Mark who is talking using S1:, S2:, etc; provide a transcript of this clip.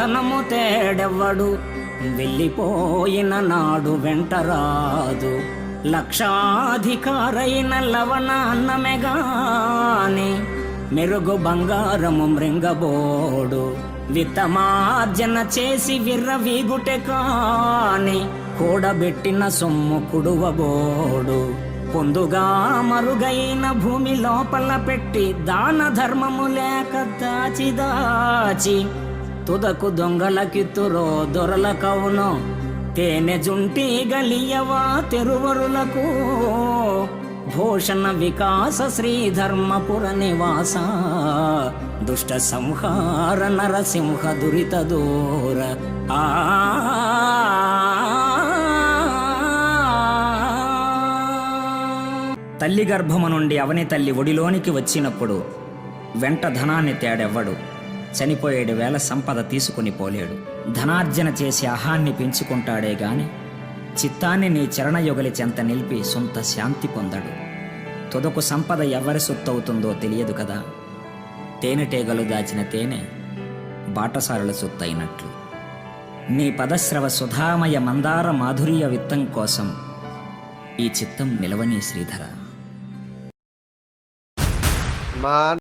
S1: ధనము తేడెవ్వడు. వెళ్ళిపోయిన నాడు వెంటరాదు. లక్షాధికారైన లవణాన్నమెగాని మెరుగు బంగారము మృంగబోడు. విత్తమార్జన చేసి విర్రవీగుటె కాని. కూడబెట్టిన సొమ్ము కుడువబోడు. పొందుగా మరుగైన భూమి లోపల పెట్టి దాన ధర్మము లేక దాచి దాచి తుదకు దొంగలకిత్తురో దొరల కవును తేనె జుంటి గలియవా తెరువరులకు. భూషణ వికాస శ్రీధర్మపుర నివాస. దుష్ట సంహార నరసింహ దురిత దూర. ఆ తల్లి గర్భము నుండి అవని తల్లి ఒడిలోనికి వచ్చినప్పుడు వెంట ధనాన్ని తేడెవ్వడు. చనిపోయేడు వేల సంపద తీసుకుని పోలేడు. ధనార్జన చేసి అహాన్ని పెంచుకుంటాడే గాని చిత్తాన్ని నీ చరణయుగలి చెంత నిలిపి సొంత శాంతి పొందడు. తుదకు సంపద ఎవరి సొత్తవుతుందో తెలియదు కదా. తేనెటీగలు దాచిన తేనె బాటసారుల సొత్తైనట్లు నీ పదశ్రవ సుధామయ మందార మాధుర్య విత్తం కోసం ఈ చిత్తం నిలవని శ్రీధర.
S2: మా